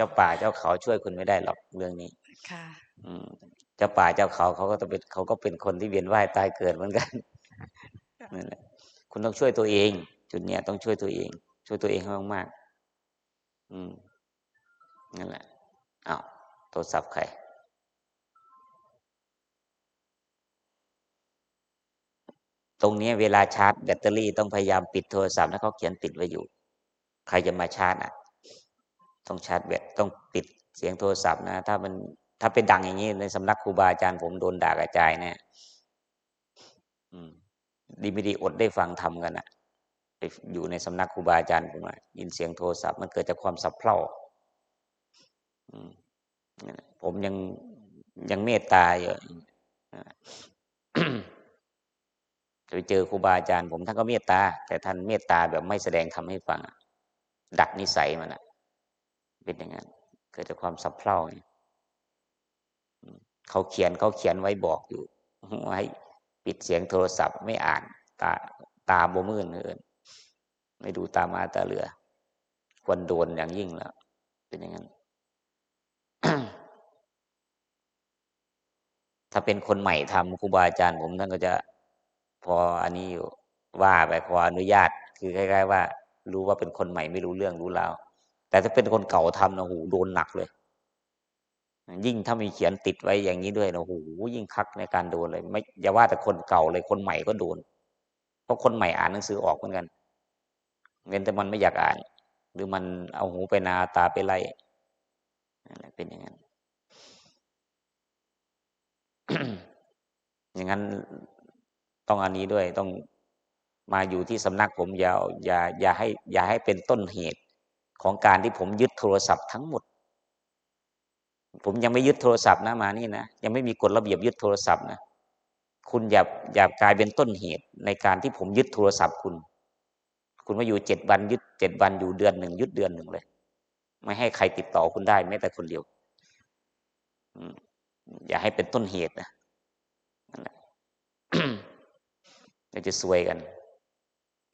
จ้าป่าเจ้าเขาช่วยคุณไม่ได้หรอกเรื่องนี้ค่ะอืมเจ้าป่าเจ้าเขาเขาก็ต้องเป็นเขาก็เป็นคนที่เวียนว่ายตายเกิดเหมือนกันนั่นแหละคุณต้องช่วยตัวเอง จุดเนี้ยต้องช่วยตัวเอง ช่วยตัวเองให้มากๆอืมนั่นแหละอ้าวโทรศัพท์ใครตรงนี้เวลาชาร์จแบตเตอรี่ต้องพยายามปิดโทรศัพท์แล้วเขาเขียนติดไว้อยู่ ใครจะมาชาร์จอะ ต้องชาร์จแบตต้องปิดเสียงโทรศัพท์นะ ถ้ามันถ้าเป็นดังอย่างนี้ในสำนักครูบาอาจารย์ผมโดนด่ากระจายแน่อืมดีไม่ดีอดได้ฟังทำกันอะไปอยู่ในสำนักครูบาอาจารย์ผมอะยินเสียงโทรศัพท์มันเกิดจากความสับเพร่าผมยังยังเมตตาอยู่นั่นแหละไปเจอครูบาอาจารย์ผมท่านก็เมตตา แต่ท่านเมตตาแบบไม่แสดงทำให้ฟังดัดนิสัยมันอะ เป็นอย่างนั้นเกิดจากความสับเพร่าเขาเขียนเขาเขียนไว้บอกอยู่ไว้ปิดเสียงโทรศัพท์ไม่อ่าน ตาตาบมืนเอินไม่ดูตามาตาเรือ ควรโดนอย่างยิ่งแล้ว เป็นอย่างนั้น ถ้าเป็นคนใหม่ทำครูบาอาจารย์ผมท่านก็จะพออันนี้อยู่ว่าไปขออนุญาต คือคล้ายๆว่า รู้ว่าเป็นคนใหม่ไม่รู้เรื่องรู้ราว แต่ถ้าเป็นคนเก่าทำนะโหโดนหนักเลย ยิ่งถ้ามีเขียนติดไว้อย่างนี้ด้วยนะโหยิ่งคักในการโดนเลย ไม่อย่าว่าแต่คนเก่าเลยคนใหม่ก็โดน เพราะคนใหม่อ่านหนังสือออกเหมือนกันเงินแต่มันไม่อยากอ่าน หรือมันเอาหูไปนาตาไปไล่เป็นอย่างนั้นอย่างนั้นต้องอันนี้ด้วยต้องมาอยู่ที่สำนักผมอย่าอย่าอย่าให้ อย่าให้เป็นต้นเหตุ ของการที่ผมยึดโทรศัพท์ทั้งหมด ผมยังไม่ยึดโทรศัพท์นะมานี่นะยังไม่มีกฎระเบียบยึดโทรศัพท์นะคุณอย่าอย่ากลายเป็นต้นเหตุในการที่ผมยึดโทรศัพท์คุณ คุณมาอยู่เจ็ดวันยึดเจ็ดวันอยู่เดือนหนึ่งยึดเดือนหนึ่งเลย ไม่ให้ใครติดต่อคุณได้แม้แต่คนเดียวอย่าให้เป็นต้นเหตุนะเดี๋ยวจะซวยกัน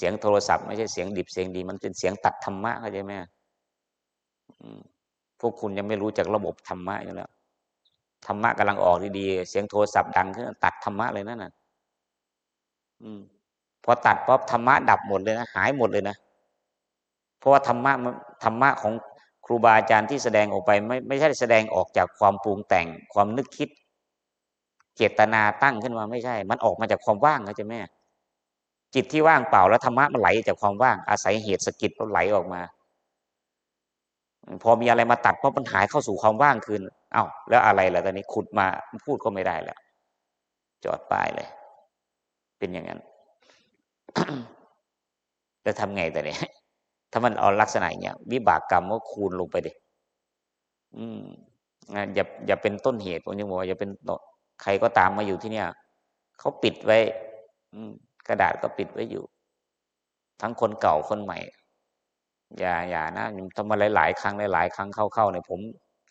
เสียงโทรศัพท์ไม่ใช่เสียงดิบเสียงดี มันเป็นเสียงตัดธรรมะเข้าใจไหมพวกคุณยังไม่รู้จักระบบธรรมะอยู่แล้วธรรมะกำลังออกดีๆเสียงโทรศัพท์ดังขึ้นตัดธรรมะเลยนั่นน่ะ อืมพอตัดปั๊บธรรมะดับหมดเลยนะหายหมดเลยนะเพราะว่าธรรมะธรรมะของครูบาอาจารย์ที่แสดงออกไปไม่ไม่ใช่แสดงออกจากความปรุงแต่งความนึกคิด เจตนาตั้งขึ้นมาไม่ใช่ มันออกมาจากความว่างเข้าใจไหม จิตที่ว่างเปล่าแล้วธรรมะมันไหลจากความว่างอาศัยเหตุสกิดแล้วไหลออกมา พอมีอะไรมาตัดเพราะมันหายเข้าสู่ความว่างคืนเอ้าแล้วอะไรล่ะตอนนี้ขุดมาพูดก็ไม่ได้แล้ว จอดปลายเลย เป็นอย่างนั้นจะทำไงแต่เนี่ยถ้ามันเอาลักษณะอย่างเงี้ยวิบากกรรมก็คูณลงไปดิอืมอย่าอย่าเป็นต้นเหตุผมยังบอกว่าอย่าเป็นใครก็ตามมาอยู่ที่เนี่ยเขาปิดไว้ อืม กระดาษก็ปิดไว้อยู่ ทั้งคนเก่าคนใหม่ อย่าอย่านะทำมาหลาย ๆ ครั้งหลายๆครั้งเข้าๆเนี่ยผม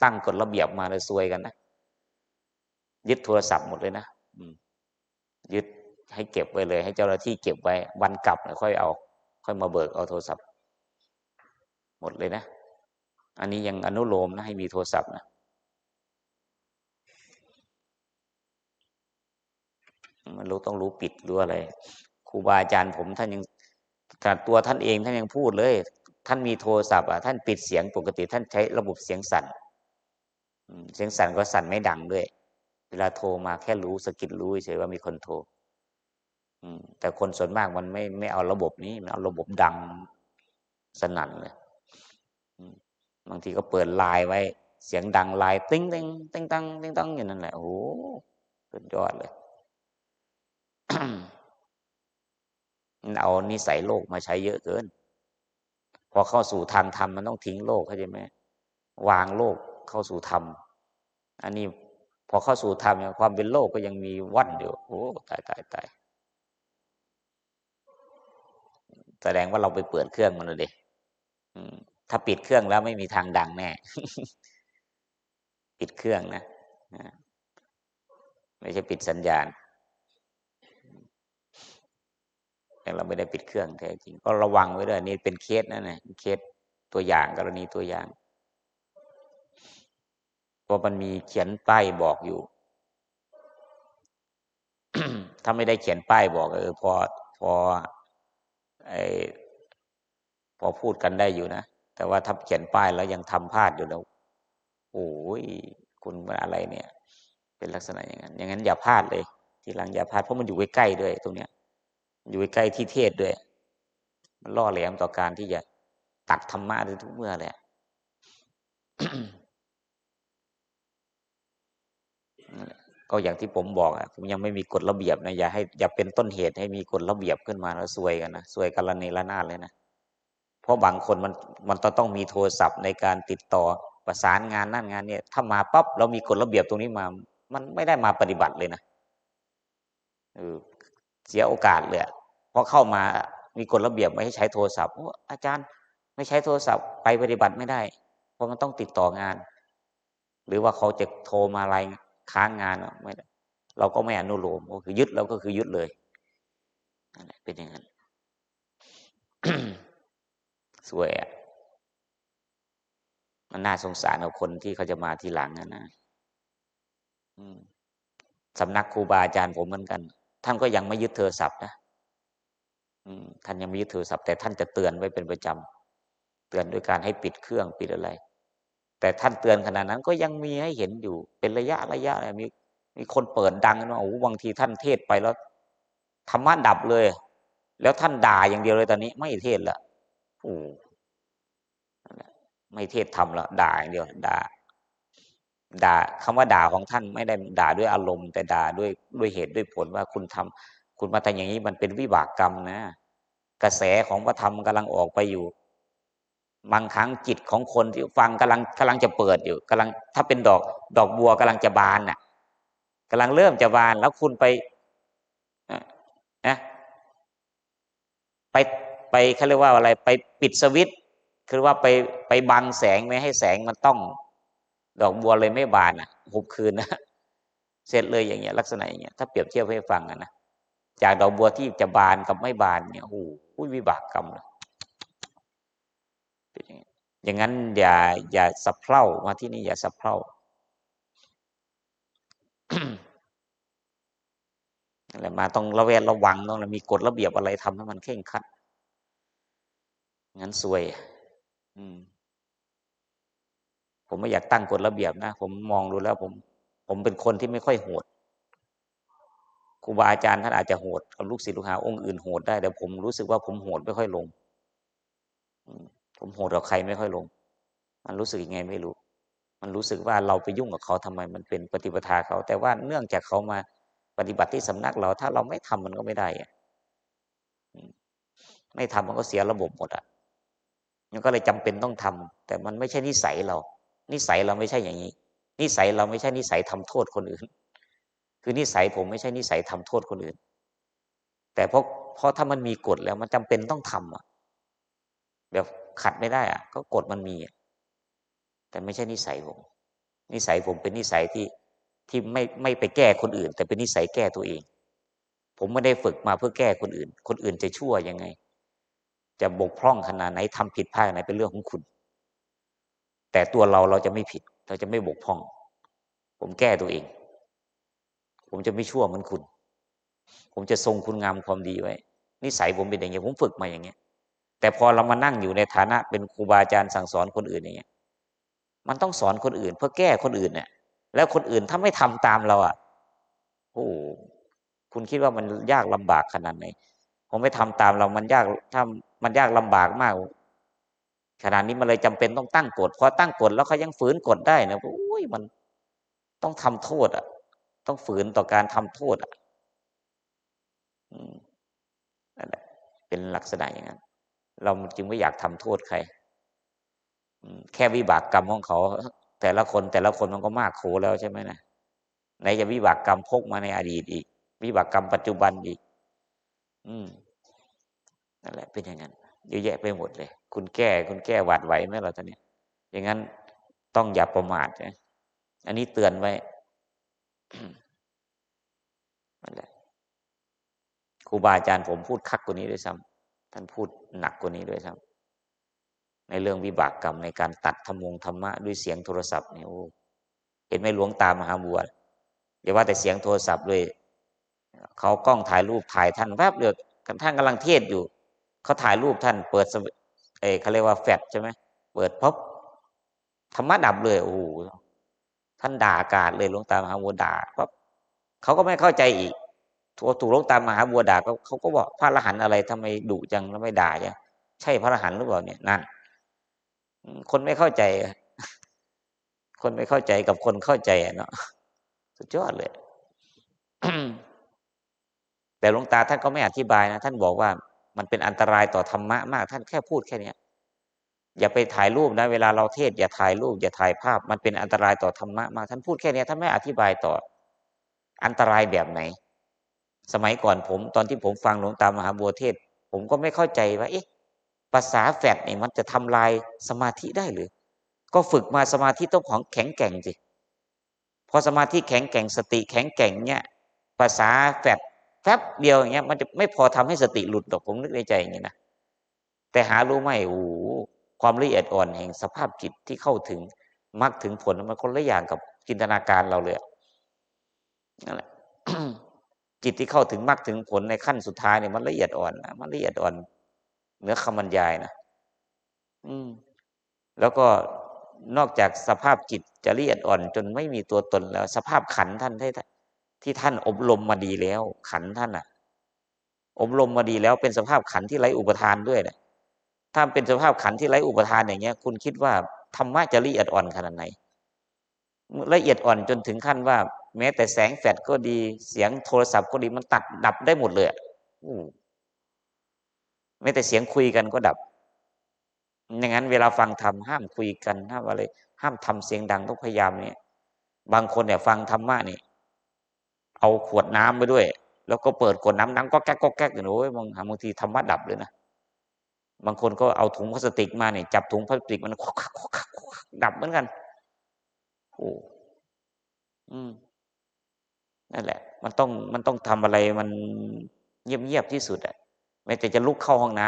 ตั้งกฎระเบียบมาเลยซวยกันนะยึดโทรศัพท์หมดเลยนะอืมยึดให้เก็บไว้เลย ให้เจ้าหน้าที่เก็บไว้ วันกลับค่อยเอา ค่อยมาเบิกเอาโทรศัพท์ หมดเลยนะ อันนี้ยังอนุโลมนะให้มีโทรศัพท์นะมันรู้ต้องรู้ปิดรู้อะไร ครูบาอาจารย์ผมท่านยังแต่ตัวท่านเองท่านยังพูดเลย ท่านมีโทรศัพท์อะท่านปิดเสียงปกติท่านใช้ระบบเสียงสั่นเสียงสั่นก็สั่นไม่ดังด้วย เวลาโทรมาแค่รู้สกิดรู้เฉยว่ามีคนโทรแต่คนส่วนมากมันไม่ไม่เอาระบบนี้มันเอาระบบดังสนั่นเลยบางทีก็เปิดไลน์ไว้ เสียงดังไลน์ติ้งติ้งติ้งตังติ้งตังอย่างนั้นแหละโอ้โหสุดยอดเลย เอานิสัยโลกมาใช้เยอะเกิน พอเข้าสู่ทางธรรมมันต้องทิ้งโลกเข้าใจไหมวางโลกเข้าสู่ธรรม อันนี้พอเข้าสู่ธรรมความเป็นโลกก็ยังมีวั่นอยู่โอ้ตายตายตายแสดงว่าเราไปเปิดเครื่องมันเลยดิถ้าปิดเครื่องแล้วไม่มีทางดังแน่ ปิดเครื่องนะ ไม่ใช่ปิดสัญญาณ แต่เราไม่ได้ปิดเครื่องแท้จริง ก็ระวังไว้ด้วยนี่เป็นเคสนะเนี่ยเคสตัวอย่างกรณีตัวอย่างเพราะมันมีเขียนป้ายบอกอยู่ ถ้าไม่ได้เขียนป้ายบอกเออพอพอไอพอพูดกันได้อยู่นะแต่ว่าถ้าเขียนป้ายแล้วยังทำพลาดอยู่แล้วโอ้ยคุณมันอะไรเนี่ย เป็นลักษณะอย่างนั้นอย่างนั้นอย่าพลาดเลย ทีหลังอย่าพลาดเพราะมันอยู่ใกล้ๆด้วยตรงเนี้ย อยู่ใกล้ที่เทศด้วย มันล่อแหลมต่อการที่จะตัดธรรมะในทุกเมื่อเลยก็อย่างที่ผมบอกอะผมยังไม่มีกฎระเบียบนะอย่าให้อย่าเป็นต้นเหตุให้มีกฎระเบียบขึ้นมาแล้วซวยกันนะซวยกันละเนระนาดเลยนะเพราะบางคนมันมันต้องมีโทรศัพท์ในการติดต่อประสานงานนั่นงานเนี่ยถ้ามาปั๊บเรามีกฎระเบียบตรงนี้มา มันไม่ได้มาปฏิบัติเลยนะเออเสียโอกาสเลย พราะเข้ามามีกฎระเบียบไม่ให้ใช้โทรศัพท์อาจารย์ไม่ใช้โทรศัพท์ไปปฏิบัติไม่ได้ เพราะมันต้องติดต่องาน หรือว่าเขาจะโทรมาอะไรค้างงานไม่เราก็ไม่อนุโลมก็คือยึดเราก็คือยึดเลยเป็นอย่างนั้นสวยอะมันน่าสงสารกับคนที่เขาจะมาทีหลังนะนะสำนักครูบาอาจารย์ผมเหมือนกัน ท่านก็ยังไม่ยึดโทรศัพท์นะ ท่านยังไม่ยึดโทรศัพท์แต่ท่านจะเตือนไว้เป็นประจำเตือนด้วยการให้ปิดเครื่องปิดอะไร แต่ท่านเตือนขนาดนั้นก็ยังมีให้เห็นอยู่เป็นระยะระยะมีมีคนเปิดดังนะโอ้บางทีท่านเทศไปแล้วธรรมะดับเลย แล้วท่านด่าอย่างเดียวเลยตอนนี้ ไม่เทศละโอ้ไม่เทศทำละด่าอย่างเดียวด่าด่าคำว่าด่าของท่านไม่ได้ด่าด้วยอารมณ์ แต่ด่าด้วยด้วยเหตุด้วยผลว่าคุณทำคุณมาทำอย่างนี้มันเป็นวิบากกรรมนะ กระแสของพระธรรมกำลังออกไปอยู่ บางครั้งจิตของคนที่ฟังกำลังกำลังจะเปิดอยู่กำลังถ้าเป็นดอกดอกบัวกำลังจะบานน่ะกำลังเริ่มจะบานแล้วคุณไปนะไปไปเขาเรียกว่าอะไรไปปิดสวิตคือว่าไปไปบังแสงไม่ให้แสงมันต้อง ดอกบัวเลยไม่บานอะหุบคืนนะเสร็จเลยอย่างเงี้ยลักษณะอย่างเงี้ยถ้าเปรียบเทียบให้ฟังนะจากดอกบัวที่จะบานกับไม่บานเนี่ยโอ้ โหวิบากกรรมเลยอย่างนั้นอย่าอย่าสับเพร่ามาที่นี่อย่าสับเพร่าอะไรมาต้องระแวดระวังต้องมีกฎระเบียบอะไรทำให้มันเข่งขัดงั้นซวย อืม ผมไม่อยากตั้งกฎระเบียบนะ ผมมองดูแล้ว ผม ผมเป็นคนที่ไม่ค่อยโหด ครูบาอาจารย์ท่านอาจจะโหดกับลูกศิษย์ลูกหาองค์อื่นโหดได้แต่ผมรู้สึกว่าผมโหดไม่ค่อยลงผมโหดกับใครไม่ค่อยลง มันรู้สึกยังไงไม่รู้ มันรู้สึกว่าเราไปยุ่งกับเขาทำไมมันเป็นปฏิปทาเขา แต่ว่าเนื่องจากเขามาปฏิบัติที่สำนักเรา ถ้าเราไม่ทำมันก็ไม่ได้อะไม่ทำมันก็เสียระบบหมดอะมันก็เลยจำเป็นต้องทำแต่มันไม่ใช่นิสัยเรา นิสัยเราไม่ใช่อย่างนี้ นิสัยเราไม่ใช่นิสัยทำโทษคนอื่น คือนิสัยผมไม่ใช่นิสัยทำโทษคนอื่น แต่เพราะเพราะถ้ามันมีกฎแล้วมันจำเป็นต้องทำอะแบบขัดไม่ได้อะ ก็กฎมันมีแต่ไม่ใช่นิสัยผม นิสัยผมเป็นนิสัยที่ที่ไม่ไม่ไปแก้คนอื่น แต่เป็นนิสัยแก้ตัวเอง ผมไม่ได้ฝึกมาเพื่อแก้คนอื่น คนอื่นจะชั่วยังไง จะบกพร่องขนาดไหนทำผิดพลาดไหนเป็นเรื่องของคุณ แต่ตัวเราเราจะไม่ผิด เราจะไม่บกพร่อง ผมแก้ตัวเอง ผมจะไม่ชั่วเหมือนคุณ ผมจะทรงคุณงามความดีไว้นิสัยผมเป็นอย่างนี้ผมฝึกมาอย่างเงี้ย แต่พอเรามานั่งอยู่ในฐานะเป็นครูบาอาจารย์สั่งสอนคนอื่นอย่างเงี้ย มันต้องสอนคนอื่น เพื่อแก้คนอื่นเนี่ยแล้วคนอื่นถ้าไม่ทำตามเราอะโอ้คุณคิดว่ามันยากลำบากขนาดไหนผมไม่ทำตามเรามันยากถ้ามันยากลำบากมากขนาดนี้มันเลยจำเป็นต้องตั้งกฎพอตั้งกฎแล้วเขายังฝืนกฎได้นะโอ้ยมันต้องทำโทษอะ ต้องฝืนต่อการทำโทษอะนั่นแหละเป็นลักษณะอย่างนั้น เราจึงไม่อยากทำโทษใครแค่วิบากกรรมของเขา แต่ละคนแต่ละคนมันก็มากโขแล้วใช่ไหมนะไหนจะวิบากกรรมพกมาในอดีตอีก วิบากกรรมปัจจุบันอีก อืมนั่นแหละเป็นอย่างนั้นเยอะแยะไปหมดเลย คุณแก้คุณแก้หวาดไหวไหมเราตอนนี้อย่างนั้นต้องอย่าประมาทนะอันนี้เตือนไว้ นั่นแหละครูบาอาจารย์ผมพูดคักกว่านี้ด้วยซ้ำท่านพูดหนักกว่านี้ด้วยครับในเรื่องวิบากกรรมในการตัดธรรมงธรรมะด้วยเสียงโทรศัพท์เนี่ยโอ้เห็นไหมหลวงตามหาบัวอย่าว่าแต่เสียงโทรศัพท์เลยเขากล้องถ่ายรูปถ่ายท่านแวบเดียวท่านกำลังเทศอยู่เขาถ่ายรูปท่าน เปิดเอเขาเรียกว่าแฟลชใช่ไหมเปิดพบธรรมะดับเลยโอ้โห ท่านด่าอากาศเลยหลวงตามหาบัวด่าปั๊บเขาก็ไม่เข้าใจอีกถูกถูกหลวงตามหาบัวด่าเขาเขาก็บอกพระอรหันต์อะไรทำไมดุจังแล้วไม่ด่าเนี่ยใช่พระอรหันต์หรือเปล่าเนี่ยนั่นคนไม่เข้าใจ คนไม่เข้าใจกับคนเข้าใจเนาะสุดยอดเลยแต่หลวงตาท่านก็ไม่อธิบายนะ ท่านบอกว่ามันเป็นอันตรายต่อธรรมะมาก ท่านแค่พูดแค่เนี้ย อย่าไปถ่ายรูปนะเวลาเราเทศ อย่าถ่ายรูป อย่าถ่ายภาพ มันเป็นอันตรายต่อธรรมะมากท่านพูดแค่นี้ท่านไม่อธิบายต่อ อันตรายแบบไหน สมัยก่อนผมตอนที่ผมฟังหลวงตามหาบัวเทศ ผมก็ไม่เข้าใจว่าเอ๊ะภาษาแฟดเนี่ยมันจะทำลายสมาธิได้หรือ ก็ฝึกมาสมาธิต้องของแข็งแกร่งสิพอสมาธิแข็งแกร่งสติแข็งแกร่งเนี่ยภาษาแฟดแฟบเดียวอย่างเงี้ยมันจะไม่พอทำให้สติหลุดหรอกผมนึกในใจอย่างนี้นะแต่หารู้ไหมโอ้ ความละเอียดอ่อนแห่งสภาพจิตที่เข้าถึงมรรคถึงผลมันคนละอย่างกับจินตนาการเราเลยนั่นแหละจิตที่เข้าถึงมรรคถึงผลในขั้นสุดท้ายเนี่ยมันละเอียดอ่อนนะมันละเอียดอ่อนเนื้อคำบรรยายนะอืม แล้วก็นอกจากสภาพจิตจะละเอียดอ่อน จนไม่มีตัวตนแล้ว สภาพขันท่านที่ที่ท่านอบรมมาดีแล้ว ขันท่านอะ อบรมมาดีแล้วเป็นสภาพขันที่ไร้อุปทานด้วยนะ ถ้าเป็นสภาพขันที่ไร้อุปทานอย่างเงี้ย คุณคิดว่าธรรมะจะละเอียดอ่อนขนาดไหนละเอียดอ่อนจนถึงขั้นว่า แม้แต่แสงแฟลชก็ดี เสียงโทรศัพท์ก็ดีมันตัดดับได้หมดเลยอืแม้แต่เสียงคุยกันก็ดับอย่างนั้นเวลาฟังธรรมห้ามคุยกันห้ามอะไร ห้ามทำเสียงดังต้องพยายามเนี่ย บางคนเนี่ยฟังธรรมะนี่เอาขวดน้ำไปด้วย แล้วก็เปิดขวดน้ำนังก็แก๊กก็แก๊กอยู่โอ้ยบางบางทีธรรมะดับเลยนะ บางคนก็เอาถุงพลาสติกมาเนี่ยจับถุงพลาสติกมันดับเหมือนกัน โอ้อืมนั่นแหละ มันต้องมันต้องทำอะไรมันเงียบๆที่สุดอะแม้แต่จะลุกเข้าห้องน้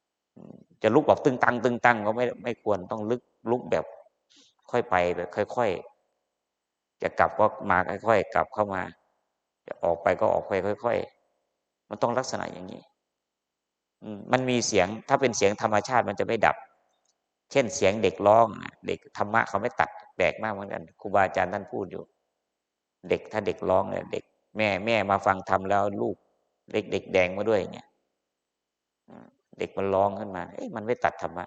ำจะลุกแบบตึงตังตึงตังก็ไม่ไม่ควรต้องลุกลุกแบบ ค่อยไปแบบ ค่อยๆจะกลับก็มาค่อยๆกลับเข้ามา จะออกไปก็ออกไปค่อย ๆ มันต้องลักษณะอย่างนี้ มันมีเสียงถ้าเป็นเสียงธรรมชาติมันจะไม่ดับ เช่นเสียงเด็กร้องเด็กธรรมะเขาไม่ตัดแปลกมากเหมือนกันครูบาอาจารย์ท่านพูดอยู่ เด็กถ้าเด็กร้องเนี่ยเด็ก แม่แม่มาฟังทำแล้วลูกเด็กเด็กแดงมาด้วยเนี่ยเด็กมันร้องขึ้นมาเอ้ยมันไม่ตัดธรรมะ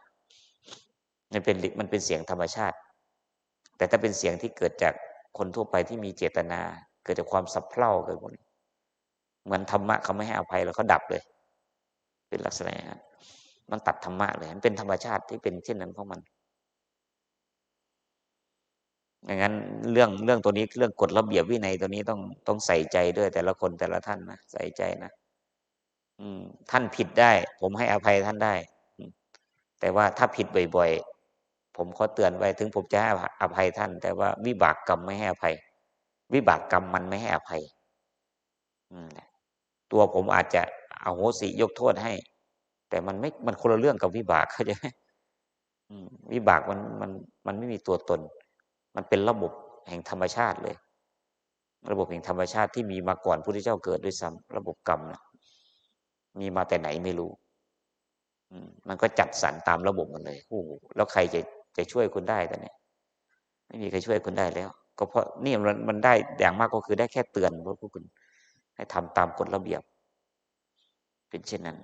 มันเป็นมันเป็นเสียงธรรมชาติ แต่ถ้าเป็นเสียงที่เกิดจากคนทั่วไปที่มีเจตนา เกิดจากความสับเพร่าเกิดผลเหมือนธรรมะเขาไม่ให้อภัยแล้วเขาดับเลย เป็นลักษณะมันตัดธรรมะเลยมันเป็นธรรมชาติที่เป็นเช่นนั้นของมันอย่างนั้นเรื่องเรื่องตัวนี้เรื่องกฎระเบียบวินัยตัวนี้ต้องต้องใส่ใจด้วย แต่ละคนแต่ละท่านนะใส่ใจนะอืม ท่านผิดได้ ผมให้อภัยท่านได้แต่ว่าถ้าผิดบ่อยๆผมขอเตือนไว้ถึงผมจะให้อภัยท่าน แต่ว่าวิบากกรรมไม่ให้อภัย วิบากกรรมมันไม่ให้อภัยตัวผมอาจจะ เอาโหสิยกโทษให้ แต่มันไม่มันคนละเรื่องกับวิบากเขาใจไหมวิบากมันมันมันไม่มีตัวตน มันเป็นระบบแห่งธรรมชาติเลย ระบบแห่งธรรมชาติที่มีมาก่อนพระพุทธเจ้าเกิดด้วยซ้ำระบบกรรมนะมีมาแต่ไหนไม่รู้มันก็จัดสรรตามระบบมันเลยโอ้แล้วใครจะจะช่วยคุณได้แต่เนี่ไม่มีใครช่วยคุณได้แล้ว ก็เพราะนี่มันมันได้อย่างมากก็คือได้แค่เตือนพวกคุณ ให้ทำตามกฎระเบียบ kejenan